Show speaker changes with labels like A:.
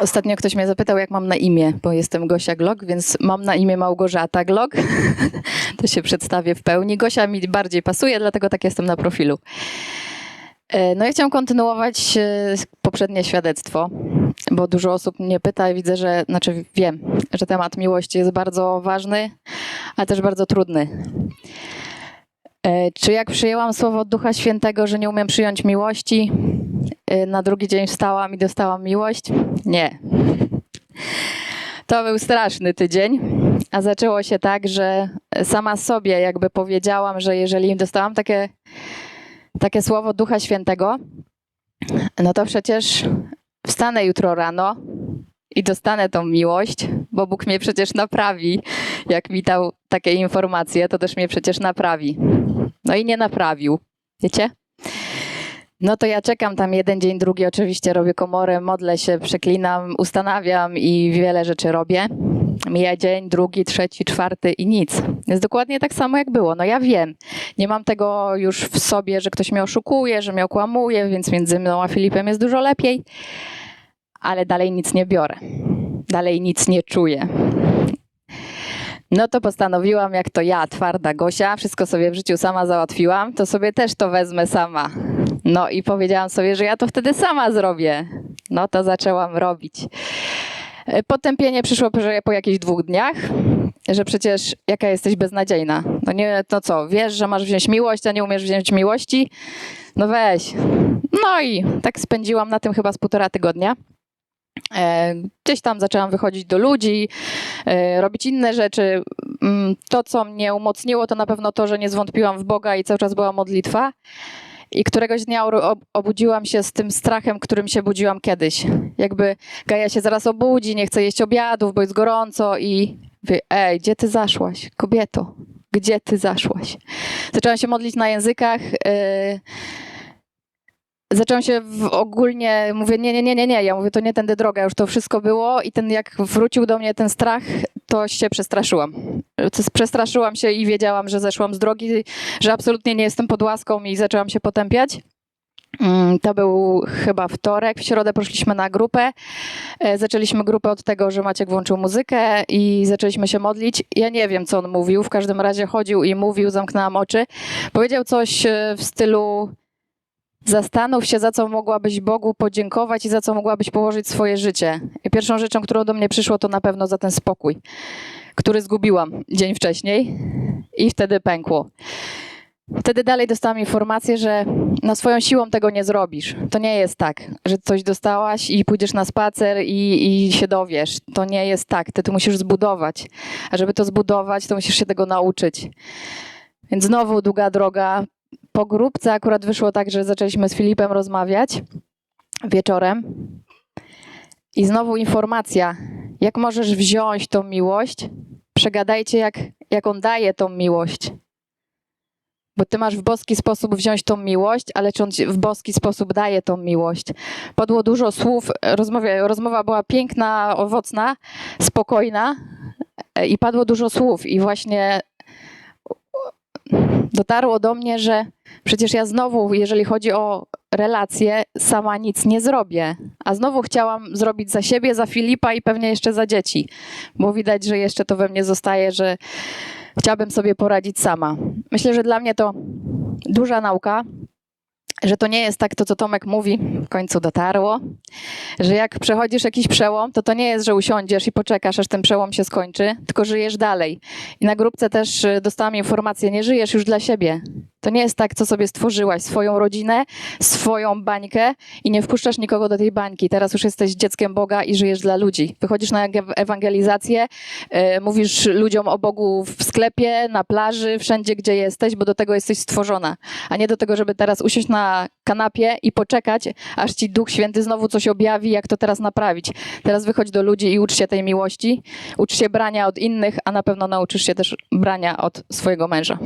A: Ostatnio ktoś mnie zapytał, jak mam na imię, bo jestem Gosia Glok, więc mam na imię Małgorzata Glok. to się przedstawię w pełni. Gosia mi bardziej pasuje, dlatego tak jestem na profilu. E, No ja chciałam kontynuować e, poprzednie świadectwo, bo dużo osób mnie pyta i widzę, że, znaczy wiem, że temat miłości jest bardzo ważny, ale też bardzo trudny. E, Czy jak przyjęłam słowo od Ducha Świętego, że nie umiem przyjąć miłości, na drugi dzień wstałam i dostałam miłość? Nie. To był straszny tydzień, a zaczęło się tak, że sama sobie jakby powiedziałam, że jeżeli dostałam takie, takie słowo Ducha Świętego, no to przecież wstanę jutro rano i dostanę tą miłość, bo Bóg mnie przecież naprawi. Jak mi dał takie informacje, to też mnie przecież naprawi. No i nie naprawił. Wiecie? No to ja czekam tam jeden dzień, drugi oczywiście robię komorę, modlę się, przeklinam, ustanawiam i wiele rzeczy robię. Mija dzień, drugi, trzeci, czwarty i nic. Jest dokładnie tak samo jak było. No ja wiem. Nie mam tego już w sobie, że ktoś mnie oszukuje, że mnie okłamuje, więc między mną a Filipem jest dużo lepiej. Ale dalej nic nie biorę. Dalej nic nie czuję. No to postanowiłam, jak to ja, twarda Gosia, wszystko sobie w życiu sama załatwiłam, to sobie też to wezmę sama. No i powiedziałam sobie, że ja to wtedy sama zrobię. No to zaczęłam robić. E, Potępienie przyszło po jakichś dwóch dniach, że przecież jaka jesteś beznadziejna. No nie, no co, wiesz, że masz wziąć miłość, a nie umiesz wziąć miłości? No weź. No i tak spędziłam na tym chyba z półtora tygodnia. E, Gdzieś tam zaczęłam wychodzić do ludzi, e, robić inne rzeczy. Mm, To, co mnie umocniło, to na pewno to, że nie zwątpiłam w Boga i cały czas była modlitwa. I któregoś dnia ob- obudziłam się z tym strachem, którym się budziłam kiedyś. Jakby Gaja się zaraz obudzi, nie chce jeść obiadów, bo jest gorąco i wie, ej, gdzie ty zaszłaś, kobieto? Gdzie ty zaszłaś? Zaczęłam się modlić na językach. Yy, zaczęłam się ogólnie, mówię, nie, nie, nie, nie, nie, ja mówię, to nie tędy droga, już to wszystko było i ten, jak wrócił do mnie ten strach, to się przestraszyłam. Przestraszyłam się i wiedziałam, że zeszłam z drogi, że absolutnie nie jestem pod łaską i zaczęłam się potępiać. Mm, To był chyba wtorek. W środę poszliśmy na grupę. E, Zaczęliśmy grupę od tego, że Maciek włączył muzykę i zaczęliśmy się modlić. Ja nie wiem, co on mówił. W każdym razie chodził i mówił, zamknęłam oczy. Powiedział coś e, w stylu Zastanów się, za co mogłabyś Bogu podziękować i za co mogłabyś położyć swoje życie. I pierwszą rzeczą, którą do mnie przyszło, to na pewno za ten spokój, który zgubiłam dzień wcześniej i wtedy pękło. Wtedy dalej dostałam informację, że na swoją siłą tego nie zrobisz. To nie jest tak, że coś dostałaś i pójdziesz na spacer i, i się dowiesz. To nie jest tak. Ty to musisz zbudować. A żeby to zbudować, to musisz się tego nauczyć. Więc znowu długa droga. Po grupce akurat wyszło tak, że zaczęliśmy z Filipem rozmawiać wieczorem. I znowu informacja, jak możesz wziąć tą miłość, przegadajcie, jak, jak on daje tą miłość. Bo ty masz w boski sposób wziąć tą miłość, ale czy on w boski sposób daje tą miłość. Padło dużo słów, rozmowa, rozmowa była piękna, owocna, spokojna e, i padło dużo słów. I właśnie dotarło do mnie, że przecież ja znowu, jeżeli chodzi o relacje, sama nic nie zrobię. A znowu chciałam zrobić za siebie, za Filipa i pewnie jeszcze za dzieci. Bo widać, że jeszcze to we mnie zostaje, że chciałabym sobie poradzić sama. Myślę, że dla mnie to duża nauka, że to nie jest tak to, co Tomek mówi, w końcu dotarło, że jak przechodzisz jakiś przełom, to to nie jest, że usiądziesz i poczekasz, aż ten przełom się skończy, tylko żyjesz dalej. I na grupce też y, dostałam informację, nie żyjesz już dla siebie. To nie jest tak, co sobie stworzyłaś, swoją rodzinę, swoją bańkę i nie wpuszczasz nikogo do tej bańki. Teraz już jesteś dzieckiem Boga i żyjesz dla ludzi. Wychodzisz na ewa- ewangelizację, y, mówisz ludziom o Bogu w sklepie, na plaży, wszędzie, gdzie jesteś, bo do tego jesteś stworzona, a nie do tego, żeby teraz usiąść na kanapie i poczekać, aż ci Duch Święty znowu coś objawi, jak to teraz naprawić. Teraz wychodź do ludzi i ucz się tej miłości, ucz się brania od innych, a na pewno nauczysz się też brania od swojego męża.